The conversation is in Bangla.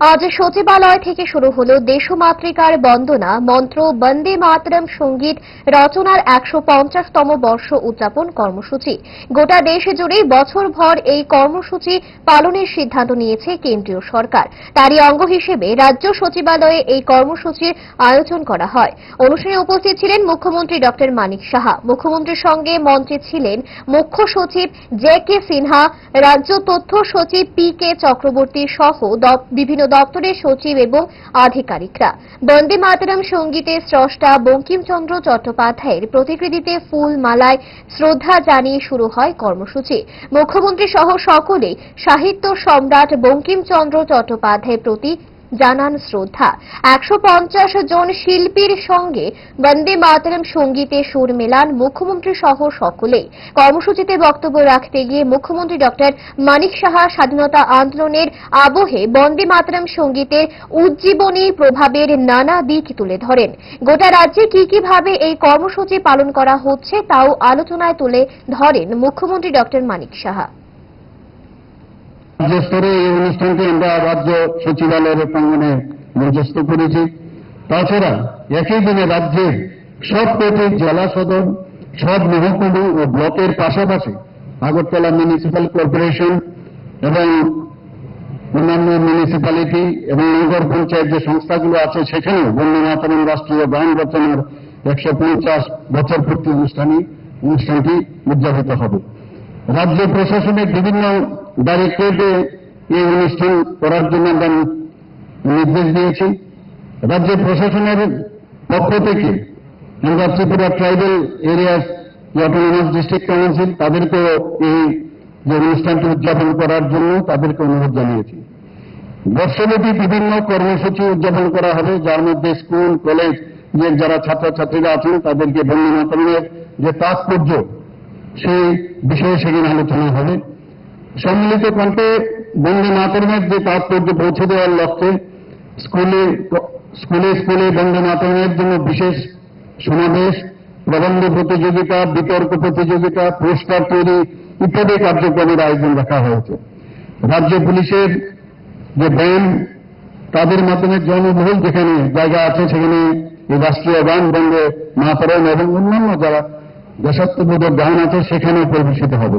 আজ সচিবালয় থেকে শুরু হলো দেশমাতৃকার বন্দনা, মন্ত্র বন্দে মাতরম সংগীত, রচনার একশো পঞ্চাশতম বর্ষ উদযাপন কর্মসূচি। গোটা দেশ জুড়ে বছরভর এই কর্মসূচি পালনের সিদ্ধান্ত নিয়েছে কেন্দ্রীয় সরকার। তারই অঙ্গ হিসেবে রাজ্য সচিবালয়ে এই কর্মসূচির আয়োজন করা হয়। অনুষ্ঠানে উপস্থিত ছিলেন মুখ্যমন্ত্রী ডক্টর মানিক সাহা। মুখ্যমন্ত্রীর সঙ্গে মঞ্চে ছিলেন মুখ্য সচিব জে কে সিনহা, রাজ্য তথ্য সচিব পি কে চক্রবর্তী সহ বিভিন্ন দপ্তরের সচিব এবং আধিকারিকরা। বন্দে মাতরম সঙ্গীতে স্রষ্টা বঙ্কিমচন্দ্র চট্টোপাধ্যায়ের প্রতিকৃতিতে ফুল মালায় শ্রদ্ধা জানিয়ে শুরু হয় কর্মসূচি। মুখ্যমন্ত্রী সহ সকলেই সাহিত্য সম্রাট বঙ্কিমচন্দ্র চট্টোপাধ্যায়ের প্রতি জানান শ্রদ্ধা। একশো পঞ্চাশ জন শিল্পীর সঙ্গে বন্দে মাতরম সঙ্গীতে সুর মেলান মুখ্যমন্ত্রী সহ সকলেই। কর্মসূচিতে বক্তব্য রাখতে গিয়ে মুখ্যমন্ত্রী ডক্টর মানিক সাহা স্বাধীনতা আন্দোলনের আবহে বন্দে মাতরম সঙ্গীতের উজ্জীবনী প্রভাবের নানা দিক তুলে ধরেন। গোটা রাজ্যে কি কীভাবে এই কর্মসূচি পালন করা হচ্ছে তাও আলোচনায় তুলে ধরেন মুখ্যমন্ত্রী ডক্টর মানিক সাহা। রাজ্য স্তরে এই অনুষ্ঠানটি আমরা রাজ্য সচিবালয়ের প্রাঙ্গনে মঞ্চস্থ করেছি। তাছাড়া একই দিনে রাজ্যের সব কোটি জেলা সদর, সব মহকুমা ও ব্লকের পাশাপাশি আগরতলা মিউনিসিপ্যাল কর্পোরেশন এবং অন্যান্য মিউনিসিপ্যালিটি এবং নগর পঞ্চায়েত যে সংস্থাগুলো আছে, সেখানেও মাতরম রাষ্ট্রীয় গান রচনার একশো পঞ্চাশ বছর পূর্তি অনুষ্ঠানে অনুষ্ঠানটি উদযাপিত হবে। রাজ্য প্রশাসনের বিভিন্ন ডাইরেক্টরেটে এই অনুষ্ঠান করার জন্য আমরা নির্দেশ দিয়েছি। রাজ্য প্রশাসনের পক্ষ থেকে আমরা Tripura tribal areas autonomous district council তাদেরকেও এই যে অনুষ্ঠানটি উদযাপন করার জন্য তাদেরকে অনুরোধ জানিয়েছি। বর্ষব্যাপী বিভিন্ন কর্মসূচি উদযাপন করা হবে, যার মধ্যে স্কুল, কলেজ যারা ছাত্রছাত্রীরা আছেন তাদেরকে বন্দে মাতরমের যে তাৎপর্য সেই বিষয়ে সেখানে আলোচনা হবে। সম্মিলিত কণ্ঠে বন্দে মাতরমের যে তাৎপর্য পৌঁছে দেওয়ার লক্ষ্যে স্কুলে স্কুলে স্কুলে বন্দে মাতরমের জন্য বিশেষ সমাবেশ, প্রবন্ধ প্রতিযোগিতা, বিতর্ক প্রতিযোগিতা, পোস্টার তৈরি ইত্যাদি কার্যক্রমের আয়োজন রাখা হয়েছে। রাজ্য পুলিশের যে ব্যান্ড তাদের মাধ্যমে জনবহুল যেখানে জায়গা আছে, সেখানে এই রাষ্ট্রীয় গান বন্দে মাতরম এবং অন্যান্য যারা দেশাত্মবোধক গান আছে সেখানে পরিবেশিত হবে।